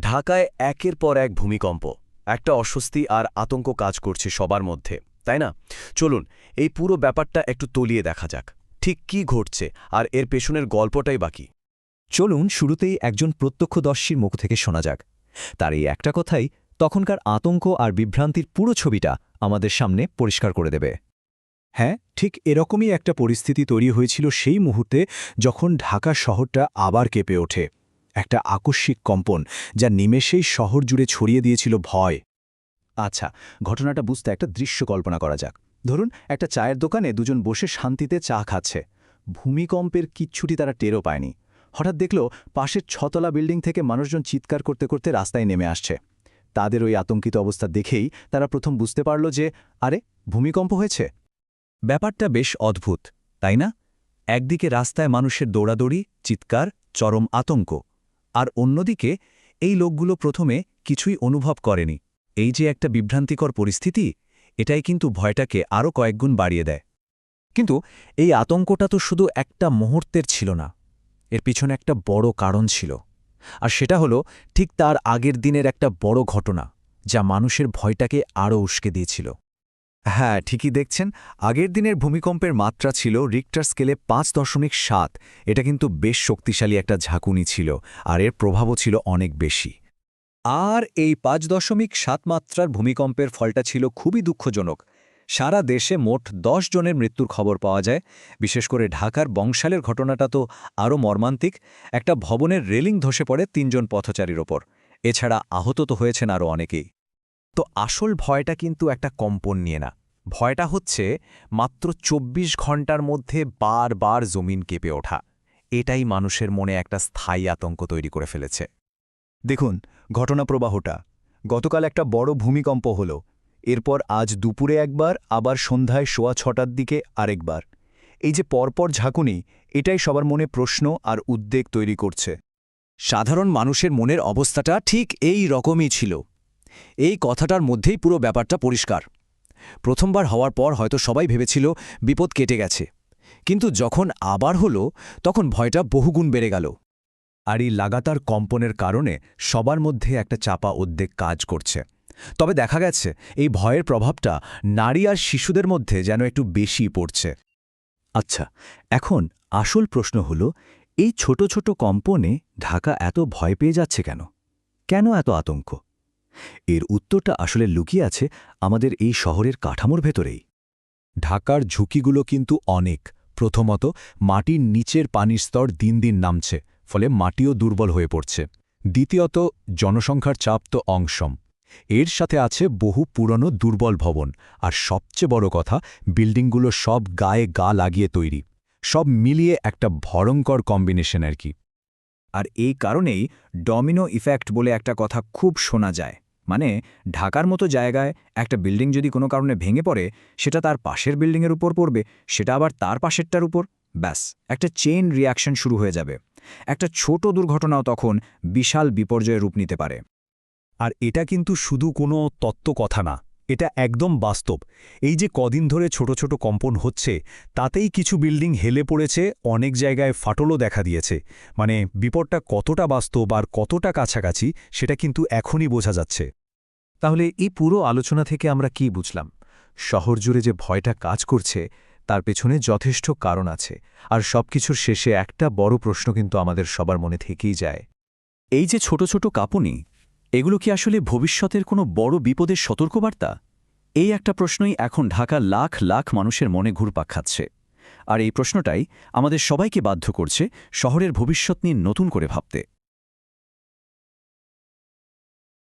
ঢাকায় একের পর এক ভূমিকম্প। একটা অস্বস্তি আর আতঙ্ক কাজ করছে সবার মধ্যে, তাই না? চলুন, এই পুরো ব্যাপারটা একটু তলিয়ে দেখা যাক। ঠিক কি ঘটছে আর এর পেছনের গল্পটাই বাকি চলুন শুরুতেই একজন প্রত্যক্ষদর্শীর মুখ থেকে শোনা যাক। তার এই একটা কথাই তখনকার আতঙ্ক আর বিভ্রান্তির পুরো ছবিটা আমাদের সামনে পরিষ্কার করে দেবে। হ্যাঁ ঠিক এরকমই একটা পরিস্থিতি তৈরি হয়েছিল সেই মুহূর্তে যখন ঢাকা শহরটা আবার কেঁপে ওঠে। একটা আকস্মিক কম্পন যা নিমেষেই শহর জুড়ে ছড়িয়ে দিয়েছিল ভয়। আচ্ছা ঘটনাটা বুঝতে একটা দৃশ্য কল্পনা করা যাক। ধরুন, একটা চায়ের দোকানে দুজন বসে শান্তিতে চা খাচ্ছে। ভূমিকম্পের কিচ্ছুটি তারা টেরও পায়নি। হঠাৎ দেখল, পাশের ছতলা বিল্ডিং থেকে মানুষজন চিৎকার করতে করতে রাস্তায় নেমে আসছে। তাদের ওই আতঙ্কিত অবস্থা দেখেই তারা প্রথম বুঝতে পারল যে, আরে, ভূমিকম্প হয়েছে? ব্যাপারটা বেশ অদ্ভুত, তাই না? একদিকে রাস্তায় মানুষের দৌড়াদৌড়ি, চিৎকার, চরম আতঙ্ক। আর অন্যদিকে, এই লোকগুলো প্রথমে কিছুই অনুভব করেনি। এই যে একটা বিভ্রান্তিকর পরিস্থিতি, এটাই কিন্তু ভয়টাকে আরও কয়েকগুণ বাড়িয়ে দেয়। কিন্তু এই আতঙ্কটা তো শুধু একটা মুহূর্তের ছিল না, এর পিছনে একটা বড় কারণ ছিল। আর সেটা হলো, ঠিক তার আগের দিনের একটা বড় ঘটনা, যা মানুষের ভয়টাকে আরও উস্কে দিয়েছিল। হ্যাঁ ঠিকই দেখছেন। আগের দিনের ভূমিকম্পের মাত্রা ছিল রিক্টার স্কেলে পাঁচ দশমিক সাত। এটা কিন্তু বেশ শক্তিশালী একটা ঝাঁকুনি ছিল আর এর প্রভাবও ছিল অনেক বেশি। আর এই পাঁচ দশমিক সাত মাত্রার ভূমিকম্পের ফলটা ছিল খুবই দুঃখজনক। সারা দেশে মোট দশ জনের মৃত্যুর খবর পাওয়া যায়। বিশেষ করে ঢাকার বংশালের ঘটনাটা তো আরও মর্মান্তিক। একটা ভবনের রেলিং ধসে পড়ে তিনজন পথচারীর ওপর। এছাড়া আহত তো হয়েছেন আরও অনেকেই। তো আসল ভয়টা কিন্তু একটা কম্পন নিয়ে না। ভয়টা হচ্ছে মাত্র ২৪ ঘণ্টার মধ্যে বারবার জমিন কেঁপে ওঠা। এটাই মানুষের মনে একটা স্থায়ী আতঙ্ক তৈরি করে ফেলেছে। দেখুন, ঘটনা প্রবাহটা। গতকাল একটা বড় ভূমিকম্প হল। এরপর আজ দুপুরে একবার, আবার সন্ধ্যায় সোয়া ছটার দিকে আরেকবার। এই যে পরপর ঝাঁকুনি, এটাই সবার মনে প্রশ্ন আর উদ্বেগ তৈরি করছে। সাধারণ মানুষের মনের অবস্থাটা ঠিক এই রকমই ছিল। এই কথাটার মধ্যেই পুরো ব্যাপারটা পরিষ্কার। প্রথমবার হওয়ার পর হয়তো সবাই ভেবেছিল বিপদ কেটে গেছে। কিন্তু যখন আবার হলো, তখন ভয়টা বহুগুণ বেড়ে গেল। আর এই লাগাতার কম্পনের কারণে সবার মধ্যে একটা চাপা উদ্বেগ কাজ করছে। তবে দেখা গেছে, এই ভয়ের প্রভাবটা নারী আর শিশুদের মধ্যে যেন একটু বেশি পড়ছে। আচ্ছা এখন আসল প্রশ্ন হল, এই ছোট ছোট কম্পনে ঢাকা এত ভয় পেয়ে যাচ্ছে কেন? কেন এত আতঙ্ক? এর উত্তরটা আসলে লুকিয়ে আছে আমাদের এই শহরের কাঠামোর ভেতরেই। ঢাকার ঝুঁকিগুলো কিন্তু অনেক। প্রথমত, মাটির নিচের পানির স্তর দিন দিন নামছে, ফলে মাটিও দুর্বল হয়ে পড়ছে। দ্বিতীয়ত, জনসংখ্যার চাপ তো অংশম। এর সাথে আছে বহু পুরনো দুর্বল ভবন, আর সবচেয়ে বড় কথা, বিল্ডিংগুলো সব গায়ে গা লাগিয়ে তৈরি। সব মিলিয়ে একটা ভয়ঙ্কর কম্বিনেশন আর কি। আর এই কারণেই ডমিনো ইফেক্ট বলে একটা কথা খুব শোনা যায়। মানে ঢাকার মতো জায়গায় একটা বিল্ডিং যদি কোনো কারণে ভেঙে পড়ে, সেটা তার পাশের বিল্ডিংয়ের উপর পড়বে, সেটা আবার তার পাশেরটার উপর। ব্যাস, একটা চেইন রিয়াকশন শুরু হয়ে যাবে। একটা ছোট দুর্ঘটনাও তখন বিশাল বিপর্যয়ের রূপ নিতে পারে। আর এটা কিন্তু শুধু কোনো তত্ত্ব কথা না। এটা একদম বাস্তব। এই যে কদিন ধরে ছোট ছোট কম্পন হচ্ছে, তাতেই কিছু বিল্ডিং হেলে পড়েছে, অনেক জায়গায় ফাটলও দেখা দিয়েছে। মানে বিপদটা কতটা বাস্তব আর কতটা কাছাকাছি, সেটা কিন্তু এখনই বোঝা যাচ্ছে। তাহলে এই পুরো আলোচনা থেকে আমরা কি বুঝলাম? শহর জুড়ে যে ভয়টা কাজ করছে, তার পেছনে যথেষ্ট কারণ আছে। আর সবকিছুর শেষে একটা বড় প্রশ্ন কিন্তু আমাদের সবার মনে থেকেই যায়। এই যে ছোট ছোট কাঁপুনি এগুলো কি আসলে ভবিষ্যতের কোনো বড় বিপদের সতর্কবার্তা? এই একটা প্রশ্নই এখন ঢাকা লাখ লাখ মানুষের মনে ঘুরপাক খাচ্ছে। আর এই প্রশ্নটাই আমাদের সবাইকে বাধ্য করছে শহরের ভবিষ্যৎ নিয়ে নতুন করে ভাবতে।